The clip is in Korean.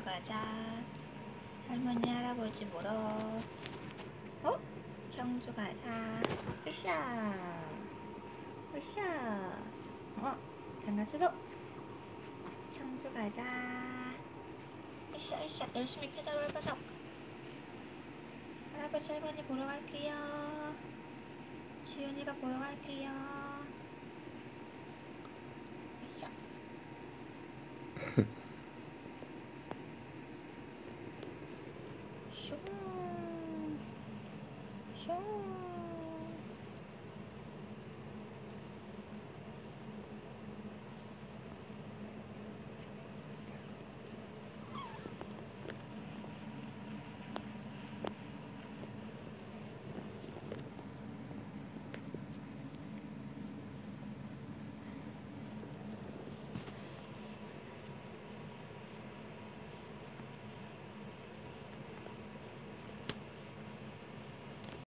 청주 가자. 할머니 할아버지 보러. 어? 청주 가자. 으쌰. 으쌰. 어? 장난수도. 청주 가자. 으쌰 으쌰 열심히 페달 밟아서. 할아버지 할머니 보러 갈게요. 지윤이가 보러 갈게요. ショーー